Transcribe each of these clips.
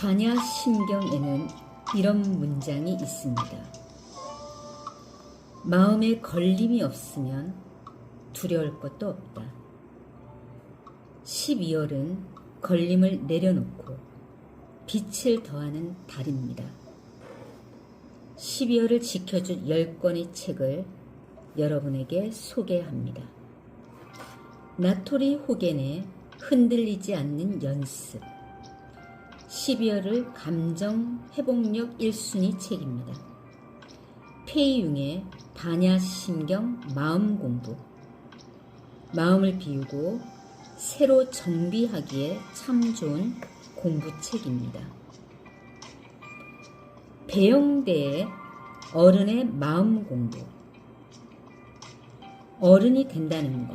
반야신경에는 이런 문장이 있습니다. 마음에 걸림이 없으면 두려울 것도 없다. 12월은 걸림을 내려놓고 빛을 더하는 달입니다. 12월을 지켜줄 10권의 책을 여러분에게 소개합니다. 나토리 호겐의 흔들리지 않는 연습 12월을 감정 회복력 1순위 책입니다. 페이융의 반야신경 마음 공부 마음을 비우고 새로 정비하기에 참 좋은 공부책입니다. 배영대의 어른의 마음 공부 어른이 된다는 것,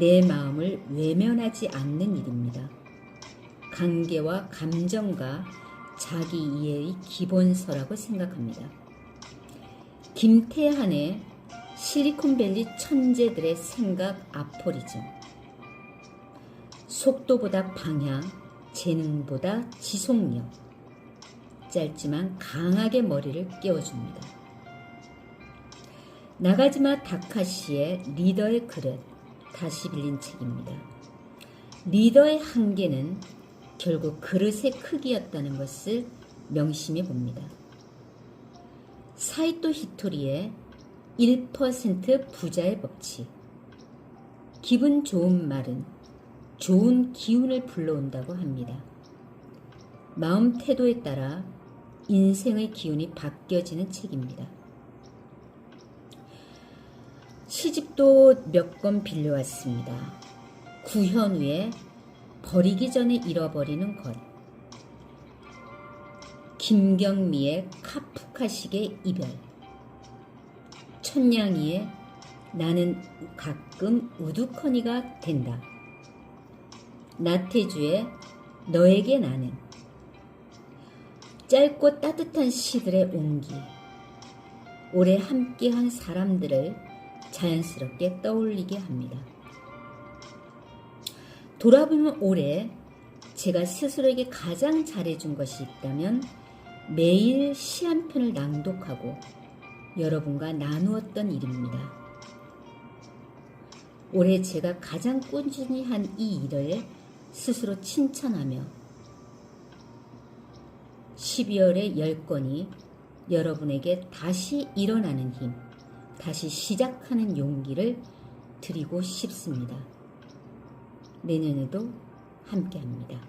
내 마음을 외면하지 않는 일입니다. 관계와 감정과 자기 이해의 기본서라고 생각합니다. 김태한의 실리콘밸리 천재들의 생각 아포리즘 속도보다 방향, 재능보다 지속력 짧지만 강하게 머리를 깨워줍니다. 나가지마 다카시의 리더의 그릇 다시 빌린 책입니다. 리더의 한계는 결국 그릇의 크기였다는 것을 명심해 봅니다. 사이토 히토리의 1% 부자의 법칙. 기분 좋은 말은 좋은 기운을 불러온다고 합니다. 마음 태도에 따라 인생의 기운이 바뀌어지는 책입니다. 시집도 몇 권 빌려왔습니다. 구현우의 버리기 전에 잃어버리는 것. 김경미의 카프카식의 이별. 천냥이의 나는 가끔 우두커니가 된다. 나태주의 너에게 나는. 짧고 따뜻한 시들의 온기. 오래 함께한 사람들을 자연스럽게 떠올리게 합니다. 돌아보면 올해 제가 스스로에게 가장 잘해준 것이 있다면 매일 시 한 편을 낭독하고 여러분과 나누었던 일입니다. 올해 제가 가장 꾸준히 한 이 일을 스스로 칭찬하며 12월의 10건이 여러분에게 다시 일어나는 힘, 다시 시작하는 용기를 드리고 싶습니다. 내년에도 함께 합니다.